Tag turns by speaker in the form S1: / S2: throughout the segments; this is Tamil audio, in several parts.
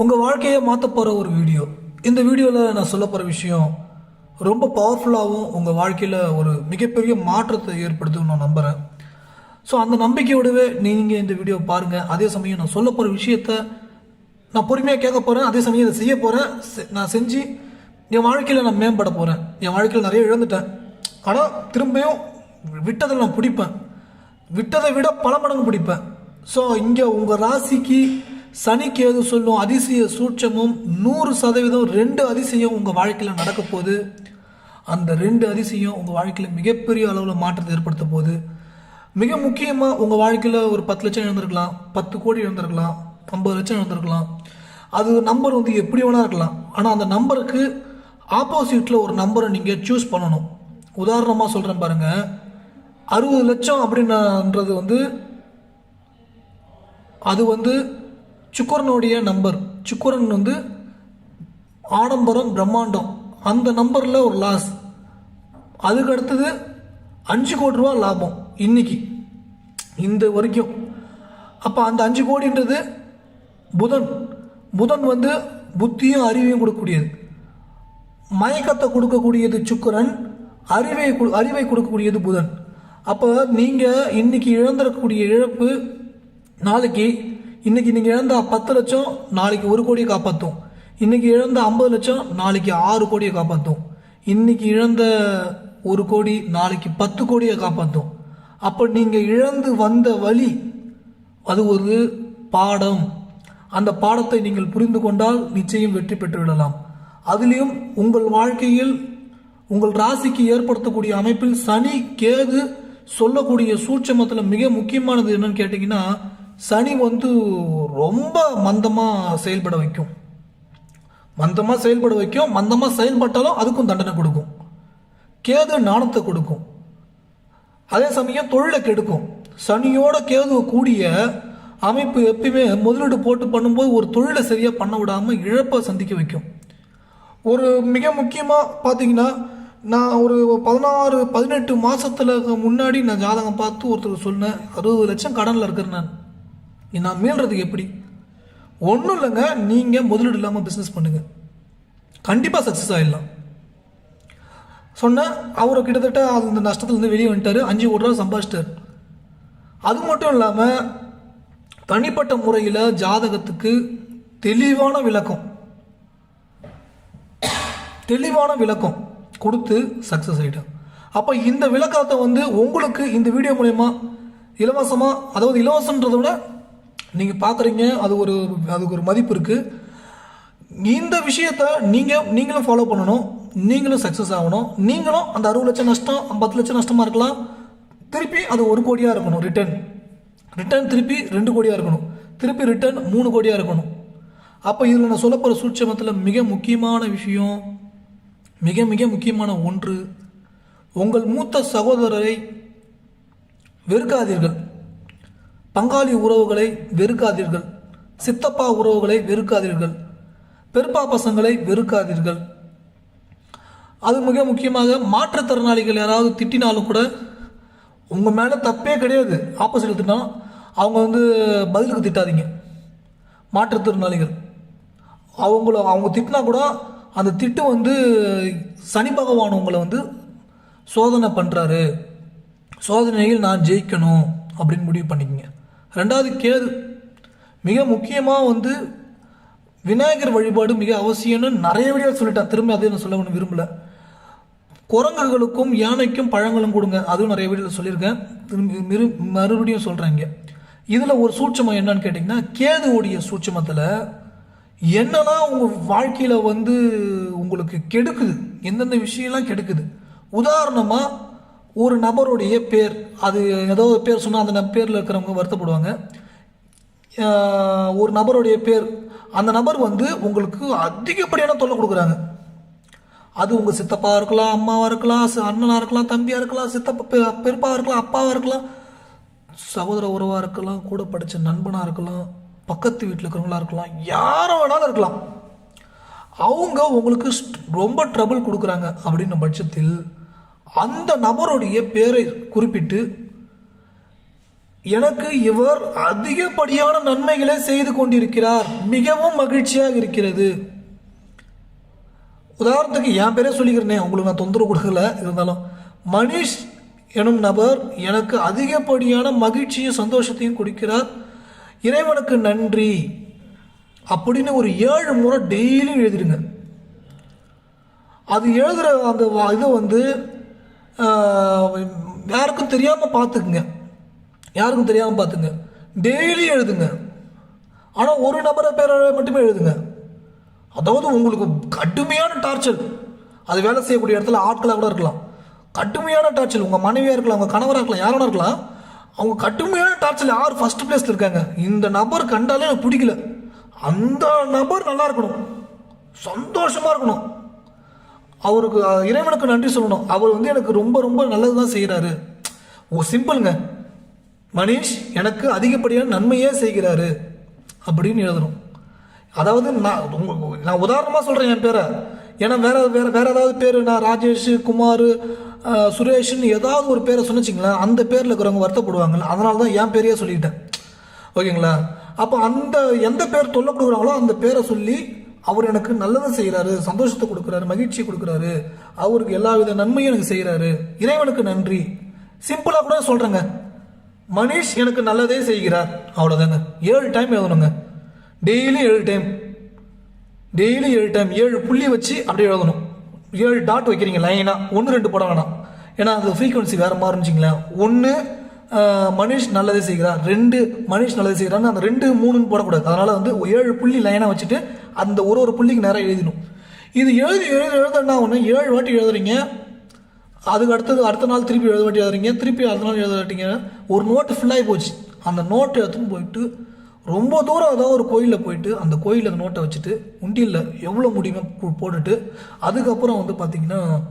S1: உங்கள் வாழ்க்கையை மாற்ற போகிற ஒரு வீடியோ. இந்த வீடியோவில் நான் சொல்ல போகிற விஷயம் ரொம்ப பவர்ஃபுல்லாகவும் உங்கள் வாழ்க்கையில் ஒரு மிகப்பெரிய மாற்றத்தை ஏற்படுத்தும் நான் நம்புகிறேன் ஸோ அந்த நம்பிக்கையோடவே நீங்கள் இந்த வீடியோ பாருங்கள் அதே சமயம் நான் சொல்ல போகிற விஷயத்த நான் பொறுமையாக கேட்க போகிறேன் அதே சமயம் இதை செய்ய போகிறேன் நான் செஞ்சு என் வாழ்க்கையில் நான் மேம்பட போகிறேன் என் வாழ்க்கையில் நிறைய இழந்துட்டேன். ஆனால் திரும்பியும் விட்டதை நான் பிடிப்பேன். விட்டதை விட பல மடங்கு பிடிப்பேன். ஸோ இங்கே உங்கள் ராசிக்கு சனிக்கு எது சொல்லும் அதிசய சூட்சமும் நூறு சதவீதம் ரெண்டு அதிசயம் உங்கள் வாழ்க்கையில் நடக்க போகுது. அந்த ரெண்டு அதிசயம் உங்கள் வாழ்க்கையில் மிகப்பெரிய அளவில் மாற்றத்தை ஏற்படுத்த போகுது. மிக முக்கியமாக உங்கள் வாழ்க்கையில் ஒரு பத்து லட்சம் இழந்திருக்கலாம் பத்து கோடி இழந்திருக்கலாம் ஐம்பது லட்சம் இழந்திருக்கலாம். அது நம்பர் வந்து எப்படி வேணா இருக்கலாம். ஆனால் அந்த நம்பருக்கு ஆப்போசிட்டில் ஒரு நம்பரை நீங்கள் சூஸ் பண்ணணும். உதாரணமாக சொல்கிறேன் பாருங்கள் அறுபது லட்சம் அப்படின்றது வந்து அது வந்து சுக்கரனுடைய நம்பர் சுக்கரன் வந்து ஆடம்பரம் பிரம்மாண்டம். அந்த நம்பரில் ஒரு லாஸ் அதுக்கு அடுத்தது அஞ்சு கோடி ரூபா லாபம் இன்னைக்கு இந்த வரைக்கும். அப்போ அந்த அஞ்சு கோடின்றது புதன். புதன் வந்து புத்தியும் அறிவையும் கொடுக்கக்கூடியது. மயக்கத்தை கொடுக்கக்கூடியது சுக்கரன் அறிவை கொடு- அறிவை கொடுக்கக்கூடியது புதன். அப்போ நீங்கள் இன்றைக்கி இழந்திருக்கக்கூடிய இழப்பு நாளைக்கு இன்றைக்கி நீங்கள் இழந்த பத்து லட்சம் நாளைக்கு ஒரு கோடியை காப்பாற்றும் இன்றைக்கி இழந்த ஐம்பது லட்சம் நாளைக்கு ஆறு கோடியை காப்பாற்றும் இன்றைக்கி இழந்த ஒரு கோடி நாளைக்கு பத்து கோடியை காப்பாற்றும் அப்போ நீங்கள் இழந்து வந்த வழி அது ஒரு பாடம். அந்த பாடத்தை நீங்கள் புரிந்து கொண்டால் நிச்சயம் வெற்றி பெற்று விடலாம். உங்கள் வாழ்க்கையில் உங்கள் ராசிக்கு ஏற்படுத்தக்கூடிய அமைப்பில் சனி கேது சொல்லக்கூடிய சூட்சமத்தில் மிக முக்கியமானது என்னன்னு கேட்டிங்கன்னா சனி வந்து ரொம்ப மந்தமாக செயல்பட வைக்கும். மந்தமாக செயல்பட வைக்கும் மந்தமாக செயல்பட்டாலும் அதுக்கும் தண்டனை கொடுக்கும். கேது நாணத்தை கொடுக்கும். அதே சமயம் தொழிலை கெடுக்கும். சனியோட கேது கூடிய அமைப்பு எப்பயுமே முதலீடு போட்டு பண்ணும்போது ஒரு தொழிலை சரியாக பண்ண விடாமல் இழப்பை சந்திக்க வைக்கும். ஒரு மிக முக்கியமாக பார்த்தீங்கன்னா நான் ஒரு பதினாறு பதினெட்டு மாதத்தில் முன்னாடி நான் ஜாதகம் பார்த்து ஒருத்தர் சொன்னேன். அறுபது லட்சம் கடனில் இருக்கிறேன் நான். நான் மீள்றதுக்கு எப்படி? ஒன்றும் இல்லைங்க நீங்கள் முதலீடு இல்லாமல் பிஸ்னஸ் பண்ணுங்கள் கண்டிப்பாக சக்ஸஸ் ஆகிடலாம் சொன்னேன் அவர் கிட்டத்தட்ட அந்த நஷ்டத்துலேருந்து வெளியே வந்துட்டார் அஞ்சு கோடி ரூபா சம்பாதிச்சிட்டார். அது மட்டும் இல்லாமல் தனிப்பட்ட முறையில் ஜாதகத்துக்கு தெளிவான விளக்கம். தெளிவான விளக்கம் கொடுத்து சக்ஸஸ் ஆகிட்டார் அப்போ இந்த விளக்கத்தை வந்து உங்களுக்கு இந்த வீடியோ மூலயமா இலவசமாக அதாவது இலவசன்றதை விட நீங்கள் பார்க்குறீங்க அது ஒரு அதுக்கு ஒரு மதிப்பு இருக்குது இந்த விஷயத்த நீங்கள் நீங்களும் ஃபாலோ பண்ணணும். நீங்களும் சக்ஸஸ் ஆகணும். நீங்களும் அந்த அறுபது லட்சம் நஷ்டம் பத்து லட்சம் நஷ்டமாக இருக்கலாம். திருப்பி அது ஒரு கோடியாக இருக்கணும் ரிட்டர்ன் ரிட்டர்ன் திருப்பி ரெண்டு கோடியாக இருக்கணும். திருப்பி ரிட்டர்ன் மூணு கோடியாக இருக்கணும். அப்போ இதில் நான் சொல்ல போகிற சூட்சமத்தில் மிக முக்கியமான விஷயம் மிக மிக முக்கியமான ஒன்று உங்கள் மூத்த சகோதரரை வெறுக்காதீர்கள். பங்காளி உறவுகளை வெறுக்காதீர்கள். சித்தப்பா உறவுகளை வெறுக்காதீர்கள். பெருப்பா பசங்களை வெறுக்காதீர்கள். அது மிக முக்கியமாக மாற்றுத்திறனாளிகள் யாராவது திட்டினாலும் கூட உங்கள் மேலே தப்பே கிடையாது. ஆப்போசிட்டில் திட்டினா அவங்க வந்து பதிலுக்கு திட்டாதீங்க. மாற்றுத்திறனாளிகள். அவங்கள அவங்க திட்டினா கூட அந்த திட்டு வந்து சனி பகவான் உங்களை வந்து சோதனை பண்ணுறாரு சோதனையில் நான் ஜெயிக்கணும் அப்படின்னு முடிவு பண்ணிக்கங்க. ரெண்டாவது கேது மிக முக்கியமாக வந்து விநாயகர் வழிபாடு மிக அவசியம்னு நிறைய வீடியோ சொல்லிட்டேன் திரும்ப அதே நான் சொல்ல ஒன்று விரும்பல. குரங்குகளுக்கும் யானைக்கும் பழங்களும் கொடுங்க. அதுவும் நிறைய வீடியோவில் சொல்லியிருக்கேன். திரும்பி மிரு மறுபடியும் சொல்கிறாங்க இதில் ஒரு சூட்சமம் என்னன்னு கேட்டிங்கன்னா கேதுவுடைய சூட்சமத்தில் என்னெல்லாம் உங்கள் வாழ்க்கையில் வந்து உங்களுக்கு கெடுக்குது. எந்தெந்த விஷயம்லாம் கெடுக்குது. உதாரணமாக ஒரு நபருடைய பேர் அது ஏதோ ஒரு பேர் சொன்னால் அந்த பேரில் இருக்கிறவங்க வருத்தப்படுவாங்க. ஒரு நபருடைய பேர் அந்த நபர் வந்து உங்களுக்கு அதிகப்படியான தொல்லை கொடுக்குறாங்க. அது உங்கள் சித்தப்பா இருக்கலாம் அம்மாவாக இருக்கலாம் அண்ணனாக இருக்கலாம் தம்பியாக இருக்கலாம் சித்தப்பா பெருப்பாக இருக்கலாம் அப்பாவாக இருக்கலாம் சகோதர உறவாக இருக்கலாம் கூட படித்த நண்பனாக இருக்கலாம் பக்கத்து வீட்டில் இருக்கிறவங்களா இருக்கலாம் யாரை வேணாலும் இருக்கலாம். அவங்க உங்களுக்கு ரொம்ப ட்ரபிள் கொடுக்குறாங்க அப்படின்ன பட்சத்தில் அந்த நபருடைய பேரை குறிப்பிட்டு எனக்கு இவர் அதிகப்படியான நன்மைகளை செய்து கொண்டிருக்கிறார் மிகவும் மகிழ்ச்சியாக இருக்கிறது. உதாரணத்துக்கு என் பேரே சொல்லிக்கிறேனே உங்களுக்கு நான் தொந்தரவு கொடுக்கல இருந்தாலும் மனிஷ் எனும் நபர் எனக்கு அதிகப்படியான மகிழ்ச்சியும் சந்தோஷத்தையும் கொடுக்கிறார். இறைவனுக்கு நன்றி. அப்படின்னு ஒரு ஏழு முறை டெய்லியும் எழுதிடுங்க. அது எழுதுகிற அந்த வா- இதை வந்து யாருக்கும் தெரியாமல் பார்த்துக்குங்க. யாருக்கும் தெரியாமல் பார்த்துங்க டெய்லி எழுதுங்க. ஆனால் ஒரு நபரை பேரை மட்டுமே எழுதுங்க. அதாவது உங்களுக்கு கடுமையான டார்ச்சர் அது வேலை செய்யக்கூடிய இடத்துல ஆட்களாக கூட இருக்கலாம். கடுமையான டார்ச்சர் உங்கள் மனைவியாக இருக்கலாம் உங்கள் கணவராக இருக்கலாம் யாரான இருக்கலாம். அவங்க கடுமையான டார்ச்சர் யார் ஃபஸ்ட் பிளேஸில் இருக்காங்க? இந்த நபர் கண்டாலே எனக்கு பிடிக்கல. அந்த நபர் நல்லா இருக்கணும். சந்தோஷமாக இருக்கணும். அவருக்கு இறைவனுக்கு நன்றி சொல்லணும். அவர் வந்து எனக்கு ரொம்ப ரொம்ப நல்லது தான் செய்கிறாரு ஓ சிம்பிளுங்க. மனிஷ் எனக்கு அதிகப்படியான நன்மையே செய்கிறாரு. அப்படின்னு எழுதணும். அதாவது நான் நான் உதாரணமாக சொல்கிறேன் என் பேரை. ஏன்னா வேற வேற வேற ஏதாவது பேர் நான் ராஜேஷ் குமார் சுரேஷ்னு ஏதாவது ஒரு பேரை சொன்னிச்சிங்களேன் அந்த பேரில் இருக்கிறவங்க வருத்தப்படுவாங்கல்ல. அதனால தான் என் பேரையே சொல்லிக்கிட்டேன் ஓகேங்களா? அப்போ அந்த எந்த பேர் தொல்லை கொடுக்குறாங்களோ அந்த பேரை சொல்லி அவர் எனக்கு நல்லதை செய்கிறாரு சந்தோஷத்தை கொடுக்குறாரு மகிழ்ச்சி கொடுக்குறாரு. அவருக்கு எல்லா வித நன்மையும் எனக்கு செய்கிறாரு இறைவனுக்கு நன்றி. சிம்பிளாக கூட சொல்கிறேங்க மனிஷ் எனக்கு நல்லதே செய்கிறார். அவ்வளோதாங்க ஏழு டைம் எழுதணுங்க. டெய்லி ஏழு டைம் டெய்லி ஏழு டைம் ஏழு புள்ளி வச்சு அப்படியே எழுதணும். ஏழு டாட் வைக்கிறீங்க லைனாக ஒன்று ரெண்டு போட வேணாம். ஏன்னா அது ஃப்ரீக்குவன்சி வேறு மாதிரி ஒன்று மனிஷ் நல்லதே செய்கிறார் ரெண்டு மனிஷ் நல்லது செய்கிறான்னு அந்த ரெண்டு மூணுன்னு போடக்கூடாது. அதனால் வந்து ஏழு புள்ளி லைனாக வச்சுட்டு அந்த ஒரு ஒரு புள்ளிக்கு நேராக எழுதணும் இது எழுதி எழுதி எழுதுனா ஒன்று ஏழு வாட்டி எழுதுறீங்க. அதுக்கு அடுத்தது அடுத்த நாள் திருப்பி எழுத வாட்டி எழுதுறீங்க. திருப்பி அடுத்த நாள் எழுத வேண்டிங்க ஒரு நோட்டு ஃபுல்லாகி போச்சு. அந்த நோட்டை எடுத்துன்னு போயிட்டு ரொம்ப தூரம் ஏதாவது ஒரு கோயிலில் போயிட்டு அந்த கோயிலில் அந்த நோட்டை வச்சுட்டு உண்டியலில் எவ்வளோ முடியுமோ போ- போட்டுட்டு அதுக்கப்புறம் வந்து பார்த்திங்கன்னா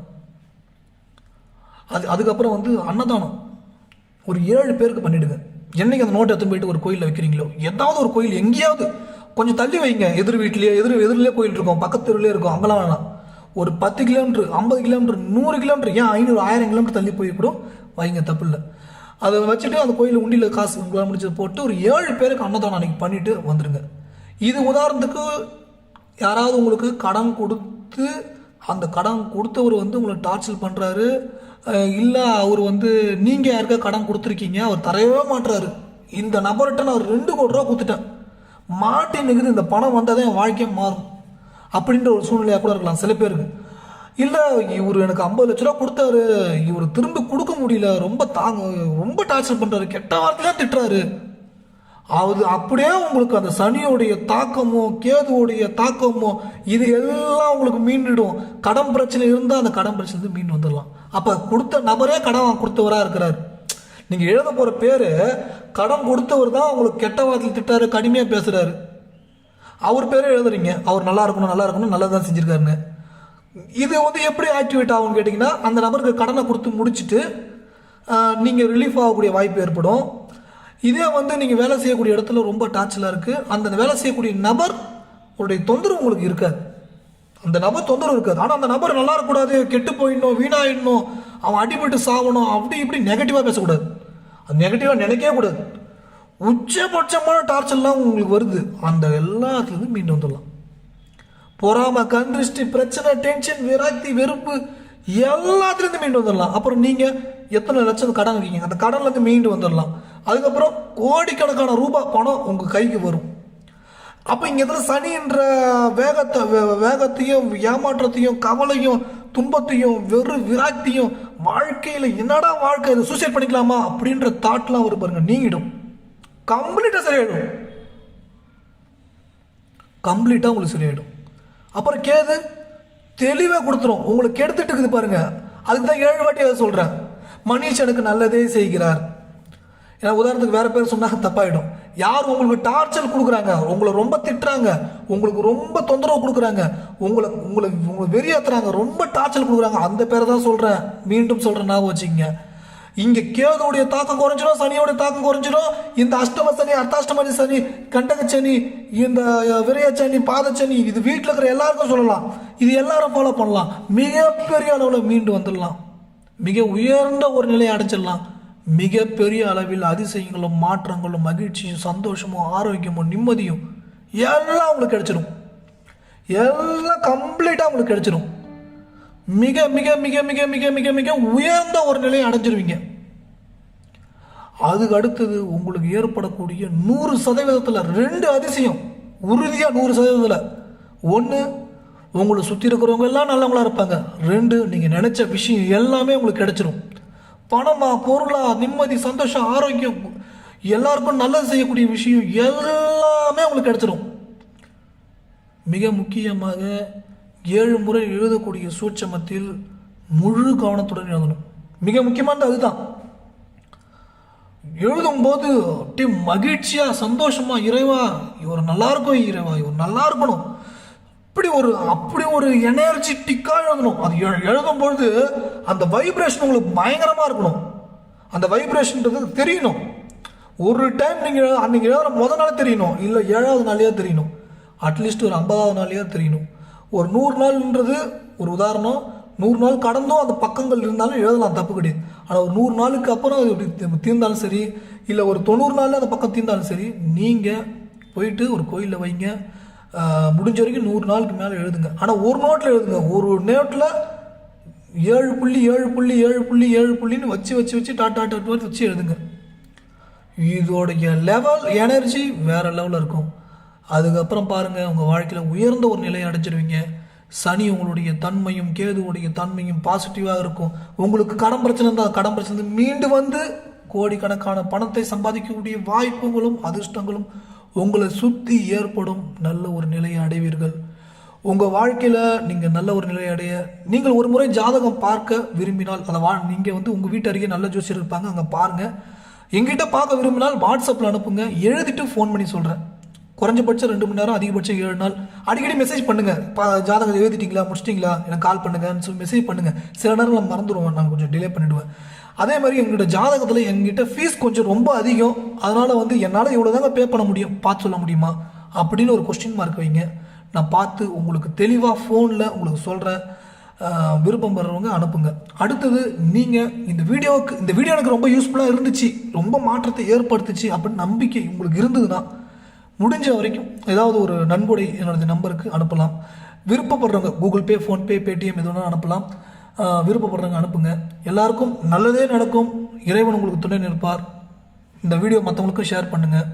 S1: அது அதுக்கப்புறம் வந்து அன்னதானம். ஒரு ஏழு பேருக்கு பண்ணிடுங்க. என்னைக்கு அந்த நோட்டை எடுத்துன்னு போயிட்டு ஒரு கோயிலில் வைக்கிறீங்களோ? ஏதாவது ஒரு கோயில் எங்கேயாவது. கொஞ்சம் தள்ளி வைங்க. எதிர் வீட்லேயே எதிர் எதிரிலே கோயில் இருக்கும். பக்கத்து தெருவிலே இருக்கும். அங்கெல்லாம் வேணாம். ஒரு பத்து கிலோமீட்டர் ஐம்பது கிலோமீட்டர் நூறு கிலோமீட்டர் ஏன் ஐநூறு ஆயிரம் கிலோமீட்டர் தள்ளி போய் கூட வைங்க தப்பு இல்லை. அதை வச்சுட்டு அந்த கோயில் உண்டியில் காசு உங்களால் முடிச்சது போட்டு ஒரு ஏழு பேருக்கு அன்னதானம் அன்னைக்கு பண்ணிவிட்டு வந்துடுங்க இது உதாரணத்துக்கு யாராவது உங்களுக்கு கடன் கொடுத்து அந்த கடன் கொடுத்தவர் வந்து உங்களை டார்ச்சர் பண்ணுறாரு இல்லை அவர் வந்து நீங்கள் யாருக்கா கடன் கொடுத்துருக்கீங்க? அவர் தரவே மாட்டுறாரு இந்த நபர்கிட்ட நான் ஒரு ரெண்டு கோடி ரூபா கொடுத்துட்டேன். மாட்டினுக்குது இந்த பணம் வந்தால் தான் என் வாழ்க்கையே மாறும். அப்படின்ற ஒரு சூழ்நிலையாக கூட இருக்கலாம் சில பேருக்கு. இல்லை இவர் எனக்கு ஐம்பது லட்ச ரூபா கொடுத்தாரு. இவர் திரும்ப கொடுக்க முடியல. ரொம்ப தாங்க ரொம்ப டார்ச்சர் பண்ணுறாரு கெட்ட வார்த்தையெல்லாம் திட்டுறாரு. அது அப்படியே உங்களுக்கு அந்த சனியோடைய தாக்கமோ கேதுவோடைய தாக்கமோ இது எல்லாம் உங்களுக்கு மீண்டுடும். கடன் பிரச்சனை இருந்தால் அந்த கடன் பிரச்சனை மீண்டு வந்துடலாம். அப்போ கொடுத்த நபரே கடன் கொடுத்தவராக இருக்கிறார். நீங்கள் எழுத போகிற பேர் கடன் கொடுத்தவர் தான் உங்களுக்கு கெட்ட வார்த்தையில் திட்டாரு கடுமையாக பேசுகிறாரு அவர் பேரே எழுதுறீங்க. அவர் நல்லா இருக்கணும் நல்லா இருக்கணும் நல்லா தான் செஞ்சுருக்காருன்னு. இது வந்து எப்படி ஆக்டிவேட் ஆகும்னு கேட்டிங்கன்னா அந்த நபருக்கு கடனை கொடுத்து முடிச்சுட்டு நீங்கள் ரிலீஃப் ஆகக்கூடிய வாய்ப்பு ஏற்படும். இதே வந்து நீங்கள் வேலை செய்யக்கூடிய இடத்துல ரொம்ப டார்ச்சலாக இருக்குது அந்த வேலை செய்யக்கூடிய நபர் உடைய தொந்தரவு உங்களுக்கு இருக்காது. அந்த நபர் தொந்தரவு இருக்காது. ஆனால் அந்த நபர் நல்லா இருக்கக்கூடாது கெட்டு போயிடணும் வீணாயிடணும் அவன் அடிபட்டு சாகணும் அப்படி இப்படி நெகட்டிவாக பேசக்கூடாது. அது நெகட்டிவாக நினைக்கவே கூடாது. உச்சபட்சமான டார்ச்சர்லாம் உங்களுக்கு வருது. அந்த எல்லாத்துலேருந்து மீண்டு வந்துடலாம். பொறாம கந்திருஷ்டி பிரச்சனை டென்ஷன் விராக்தி வெறுப்பு எல்லாத்துலேருந்து மீண்டு வந்துடலாம். அப்புறம் நீங்கள் எத்தனை லட்சம் கடன் இருக்கீங்க? அந்த கடன்லேருந்து மீண்டு வந்துடலாம். அதுக்கப்புறம் கோடிக்கணக்கான ரூபாய் பணம் உங்கள் கைக்கு வரும். அப்போ இங்கே இடத்துல சனின்ற வேகத்தை வே- வேகத்தையும் ஏமாற்றத்தையும் கவலையும் துன்பத்தையும் வெறு விராக்தியும் வாழ்க்கையில் என்னடா வாழ்க்கை இதை சூசைட் பண்ணிக்கலாமா அப்படின்ற தாட்லாம் வரும் பாருங்க நீங்கிடும். கம்ப்ளீட்டாக சரியாயிடும். கம்ப்ளீட்டாக உங்களுக்கு சரியாயிடும். அப்புறம் கேது தெளிவாக கொடுத்துரும். உங்களுக்கு கெடுத்துட்டு இருக்குது பாருங்க. அதுக்கு தான் ஏழு வாட்டி அதை சொல்கிறேன் மனிஷ் எனக்கு நல்லதே செய்கிறார். ஏன்னா உதாரணத்துக்கு வேறு பேர் சொன்னாங்க தப்பாயிடும். யார் உங்களுக்கு டார்ச்சர் கொடுக்குறாங்க? உங்களை ரொம்ப திட்டுறாங்க. உங்களுக்கு ரொம்ப தொந்தரவு கொடுக்குறாங்க. உங்களை உங்களை உங்களை வெறியாத்துறாங்க. ரொம்ப டார்ச்சர் கொடுக்குறாங்க. அந்த பேரை தான் சொல்கிறேன் மீண்டும் சொல்கிறேன் ஞாபகம் வச்சுக்கங்க. இங்கே கேதுடைய தாக்கம் குறைஞ்சிடும் சனியோடைய தாக்கம் குறைஞ்சிடும். இந்த அஷ்டம சனி அர்த்தாஷ்டமணி சனி கண்டக சனி இந்த விரைய சனி பாத சனி இது வீட்டில் இருக்கிற எல்லாருக்கும் சொல்லலாம். இது எல்லாரும் ஃபாலோ பண்ணலாம். மிகப்பெரிய அளவில் மீண்டு வந்துடலாம். மிக உயர்ந்த ஒரு நிலையை அடைச்சிடலாம் மிகப்பெரிய அளவில் அதிசயங்களும் மாற்றங்களும் மகிழ்ச்சியும் சந்தோஷமும் ஆரோக்கியமும் நிம்மதியும் எல்லாம் அவங்களுக்கு கிடைச்சிடும் எல்லாம் கம்ப்ளீட்டாக அவங்களுக்கு கிடைச்சிடும் மிக மிக மிக மிக மிக மிக மிக உயர்ந்த ஒரு நிலையை அடைஞ்சிருவீங்க. அதுக்கு அடுத்தது உங்களுக்கு ஏற்படக்கூடிய நூறு சதவீதத்தில் ரெண்டு அதிசயம். உறுதியாக நூறு சதவீதத்தில். ஒன்று உங்களை சுற்றி இருக்கிறவங்க எல்லாம் நல்லவங்களா இருப்பாங்க. ரெண்டு நீங்கள் நினச்ச விஷயம் எல்லாமே உங்களுக்கு கிடச்சிரும். பணமா பொருளா நிம்மதி சந்தோஷம் ஆரோக்கியம் எல்லாருக்கும் நல்லது செய்யக்கூடிய விஷயம் எல்லாமே உங்களுக்கு கிடைச்சிரும். மிக முக்கியமாக ஏழு முறை எழுதக்கூடிய சூட்சமத்தில் முழு கவனத்துடன் எழுதணும். மிக முக்கியமானது அதுதான். எழுதும்போது அப்படியே மகிழ்ச்சியாக சந்தோஷமாக இறைவா இவர் நல்லா இருக்கும் இறைவா இவர் நல்லா இருக்கணும். அப்படி ஒரு அப்படி ஒரு எனர்ஜெட்டிக்காக எழுதணும். அது எழுதும் பொழுது அந்த வைப்ரேஷன் உங்களுக்கு பயங்கரமாக இருக்கணும். அந்த வைப்ரேஷன்ன்றது தெரியணும். ஒரு டைம் நீங்கள் அன்றைக்கி எழுதுற முத நாள் தெரியணும். இல்லை ஏழாவது நாளையாக தெரியணும். அட்லீஸ்ட் ஒரு ஐம்பதாவது நாளையாக தெரியணும். ஒரு நூறு நாள்ன்றது ஒரு உதாரணம். நூறு நாள் கடந்தும் அந்த பக்கங்கள் இருந்தாலும் எழுதலாம் தப்பு கிடையாது. ஆனால் ஒரு நூறு நாளுக்கு அப்புறம் அது எப்படி தீர்ந்தாலும் சரி இல்லை ஒரு தொண்ணூறு நாளில் அந்த பக்கம் தீர்ந்தாலும் சரி நீங்கள் போயிட்டு ஒரு கோயிலில் வைங்க. முடிஞ்ச வரைக்கும் நூறு நாளுக்கு மேலே எழுதுங்க. ஆனால் ஒரு நோட்டில் எழுதுங்க. ஒரு நோட்டில் ஏழு புள்ளி ஏழு புள்ளி ஏழு புள்ளி ஏழு புள்ளின்னு வச்சு வச்சு வச்சு டாட்டா டாட் வச்சு எழுதுங்க. இதோடைய லெவல் எனர்ஜி வேறு லெவலில் இருக்கும். அதுக்கப்புறம் பாருங்கள் உங்கள் வாழ்க்கையில் உயர்ந்த ஒரு நிலையை அடைஞ்சிருவீங்க. சனி உங்களுடைய தன்மையும் கேதுவுடைய தன்மையும் பாசிட்டிவாக இருக்கும். உங்களுக்கு கடன் பிரச்சனை இருந்தால் கடன் பிரச்சனை மீண்டு வந்து கோடிக்கணக்கான பணத்தை சம்பாதிக்கக்கூடிய வாய்ப்புகளும் அதிர்ஷ்டங்களும் உங்களை சுற்றி ஏற்படும் நல்ல ஒரு நிலையை அடைவீர்கள். உங்கள் வாழ்க்கையில் நீங்கள் நல்ல ஒரு நிலையை அடைய நீங்கள் ஒரு முறை ஜாதகம் பார்க்க விரும்பினால் அதை வா நீங்கள் வந்து உங்கள் வீட்டு அருகே நல்ல ஜோசியர் இருப்பாங்க அங்கே பாருங்கள் எங்கிட்ட பார்க்க விரும்பினால் வாட்ஸ்அப்பில் அனுப்புங்க. எழுதிட்டு ஃபோன் பண்ணி சொல்கிறேன் குறைஞ்சபட்சம் ரெண்டு மணி நேரம் அதிகபட்சம் ஏழு நாள். அடிக்கடி மெசேஜ் பண்ணுங்கள் பா ஜாதகம் எழுதிட்டீங்களா முடிச்சிட்டிங்களா? எனக்கு கால் பண்ணுங்கன்னு சொல்லி மெசேஜ் பண்ணுங்கள் சில நேரம் நான் மறந்துடுவேன் நான் கொஞ்சம் டிலே பண்ணிவிடுவேன் அதே மாதிரி எங்கள்கிட்ட ஜாதகத்தில் எங்கிட்ட ஃபீஸ் கொஞ்சம் ரொம்ப அதிகம். அதனால் வந்து என்னால் இவ்வளோ தாங்க பே பண்ண முடியும். பார்த்து சொல்ல முடியுமா? அப்படின்னு ஒரு கொஸ்டின் மார்க் வைங்க. நான் பார்த்து உங்களுக்கு தெளிவாக ஃபோனில் உங்களுக்கு சொல்கிறேன் விருப்பம் பெறவங்க அனுப்புங்க. அடுத்தது நீங்கள் இந்த வீடியோவுக்கு இந்த வீடியோ எனக்கு ரொம்ப யூஸ்ஃபுல்லாக இருந்துச்சு. ரொம்ப மாற்றத்தை ஏற்படுத்துச்சு அப்படின்னு நம்பிக்கை உங்களுக்கு இருந்ததுன்னா முடிஞ்ச வரைக்கும் ஏதாவது ஒரு நன்கொடை என்னோட நம்பருக்கு அனுப்பலாம். விருப்பப்படுறவங்க கூகுள் பே ஃபோன்பே பேடிஎம் எது அனுப்பலாம். விருப்பப்படுறவங்க அனுப்புங்க. எல்லாருக்கும் நல்லதே நடக்கும். இறைவன் உங்களுக்கு துணை நிற்பார். இந்த வீடியோ மற்றவங்களுக்கும் ஷேர் பண்ணுங்கள்